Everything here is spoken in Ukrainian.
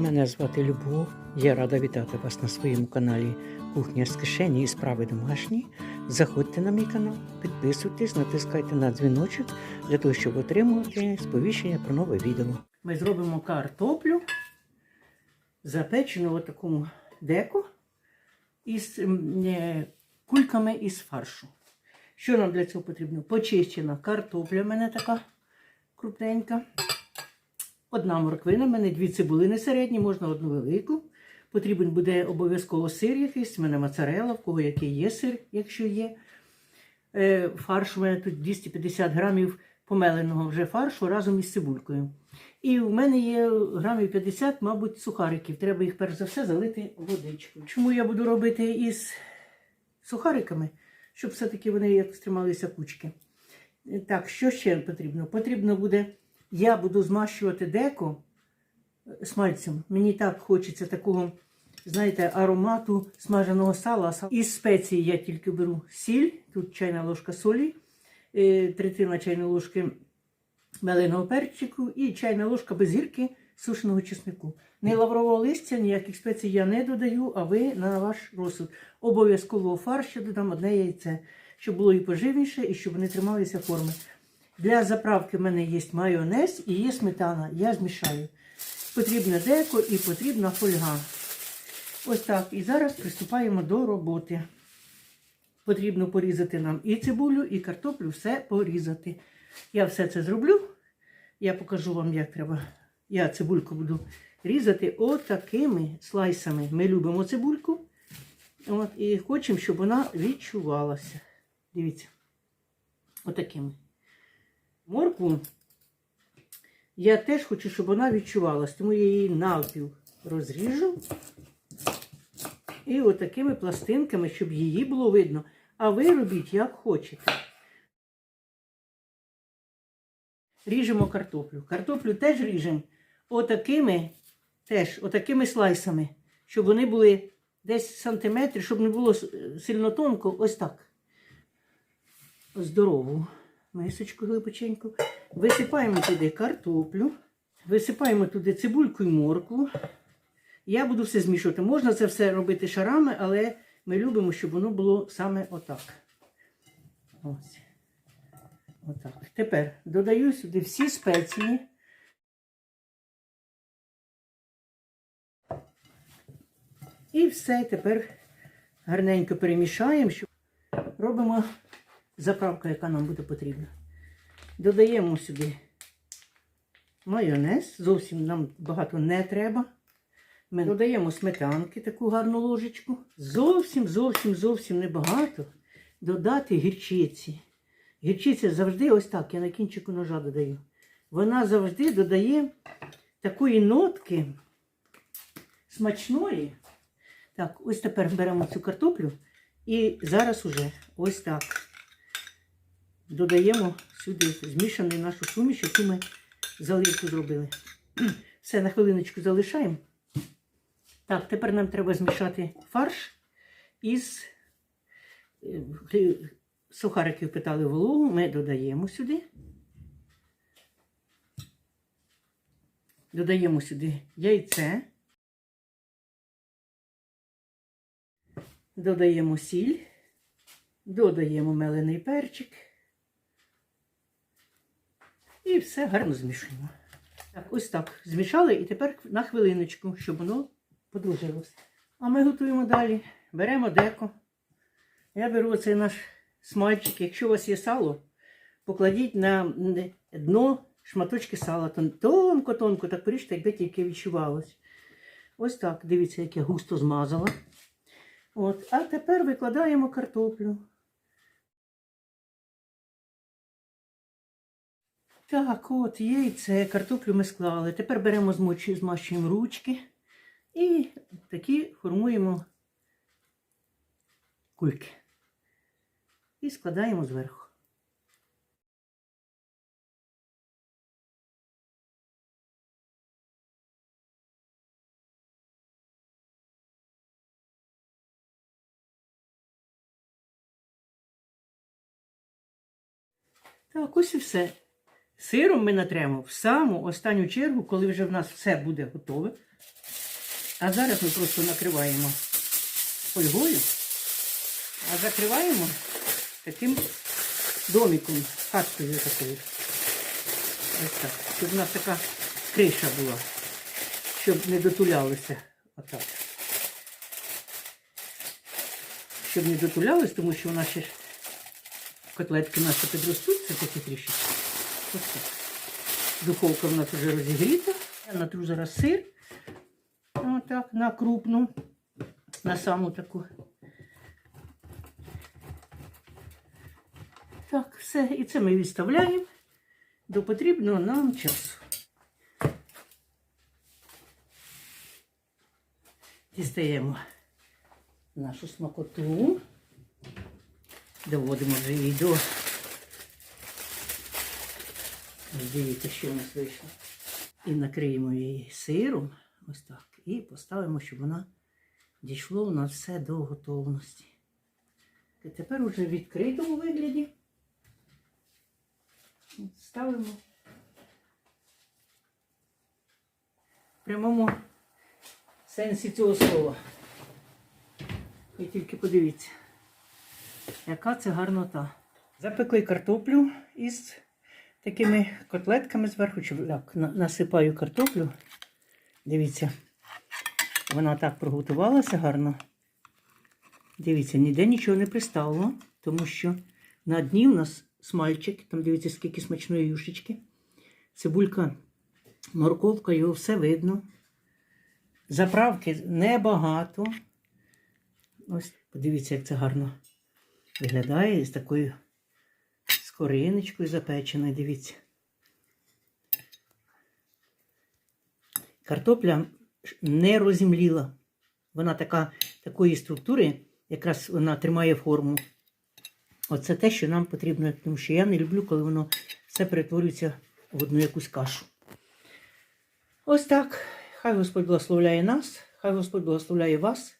Мене звати Любов. Я рада вітати вас на своєму каналі Кухня з кишені і справи домашні. Заходьте на мій канал, підписуйтесь, натискайте на дзвіночок для того, щоб отримувати сповіщення про нове відео. Ми зробимо картоплю, запечену в такому деку із е, кульками із фаршу. Що нам для цього потрібно? Почищена картопля в мене така крупненька. Одна морквина, в мене дві цибулини середні, можна одну велику. Потрібен буде обов'язково сир якийсь, в мене моцарелла, в кого який є сир, якщо є. Е, Фарш у мене тут 250 грамів помеленого вже фаршу разом із цибулькою. І в мене є грамів 50, мабуть, сухариків. Треба їх перш за все залити водичкою. Чому я буду робити із сухариками? Щоб все-таки вони як стрималися кучки. Так, що ще потрібно? Потрібно буде, я буду змащувати деко е, смальцем. Мені так хочеться такого, знаєте, аромату смаженого сала. Із спеції я тільки беру сіль, тут чайна ложка солі, е, третина чайної ложки меленого перчику і чайна ложка без гірки сушеного чеснику. Ні лаврового листя, ніяких спецій я не додаю, а ви на ваш розсуд. Обов'язково фарш я додам одне яйце, щоб було і поживніше, і щоб не трималися форми. Для заправки в мене є майонез і є сметана. Я змішаю. Потрібне деко і потрібна фольга. Ось так. І зараз приступаємо до роботи. Потрібно порізати нам і цибулю, і картоплю, все порізати. Я все це зроблю. Я покажу вам, як треба. Я цибульку буду різати отакими слайсами. Ми любимо цибульку. От, і хочемо, щоб вона відчувалася. Дивіться. Отакими. Моркву я теж хочу, щоб вона відчувалась, тому я її навпіл розріжу. І отакими пластинками, щоб її було видно. А ви робіть, як хочете. Ріжемо картоплю. Картоплю теж ріжемо отакими, теж, отакими слайсами, щоб вони були десь сантиметри, щоб не було сильно тонко, ось так. Здорову мисочку глибоченьку. Висипаємо туди картоплю, висипаємо туди цибульку і моркву. Я буду все змішувати. Можна це все робити шарами, але ми любимо, щоб воно було саме отак. Ось. Отак. Тепер додаю сюди всі спеції. І все тепер гарненько перемішаємо, щоб робимо заправку, яка нам буде потрібна. Додаємо сюди майонез, зовсім нам багато не треба. Ми додаємо сметанки, таку гарну ложечку. Зовсім, зовсім, зовсім небагато. Додати гірчиці. Гірчиця завжди ось так, я на кінчику ножа додаю. Вона завжди додає такої нотки смачної. Так, ось тепер беремо цю картоплю і зараз уже ось так додаємо сюди змішану нашу суміш, яку ми заливку зробили. Все, на хвилиночку залишаємо. Так, тепер нам треба змішати фарш із е, сухариків питали вологу, ми додаємо сюди. Додаємо сюди яйце. Додаємо сіль, додаємо мелений перчик. І все гарно змішуємо. Так, ось так змішали і тепер на хвилиночку, щоб воно подружилося. А ми готуємо далі. Беремо деко. Я беру оцей наш смальчик. Якщо у вас є сало, покладіть на дно шматочки сала. Тон- Тонко-тонко, так поріжте, якби тільки відчувалось. Ось так, дивіться, як я густо змазала. От. А тепер викладаємо картоплю. Так, от яйце, картоплю ми склали. Тепер беремо змащуємо ручки і такі формуємо кульки. І складаємо зверху. Так, ось і все. Сиром ми натремо в саму останню чергу, коли вже в нас все буде готове. А зараз ми просто накриваємо фольгою, а закриваємо таким домиком, хаткою такою. Ось так. Щоб у нас така криша була, щоб не дотулялося. Отак. Щоб не дотулялось, тому що у нас ще котлетки наші підростуть, такі трішки. Духовка в нас вже розігріта. Я натру зараз сир. Отак, на крупну, на саму таку. Так, все. І це ми відставляємо до потрібного нам часу. Дістаємо нашу смакоту. Доводимо вже її до. Дивіться, що у нас вийшло. І накриємо її сиром. Ось так. І поставимо, щоб вона дійшло у нас все до готовності. І тепер уже в відкритому вигляді ставимо в прямому сенсі цього слова. Ви тільки подивіться, яка це гарнота. Запекли картоплю із такими котлетками зверху. Насипаю картоплю. Дивіться, вона так проготувалася гарно. Дивіться, ніде нічого не пристало, тому що на дні у нас смальчик, там дивіться, скільки смачної юшечки. Цибулька, морковка, його все видно. Заправки небагато. Ось, подивіться, як це гарно виглядає з такою скориночкою запеченою, дивіться. Картопля не розімліла. Вона така, такої структури, якраз вона тримає форму. Оце те, що нам потрібно, тому що я не люблю, коли воно все перетворюється в одну якусь кашу. Ось так. Хай Господь благословляє нас, хай Господь благословляє вас.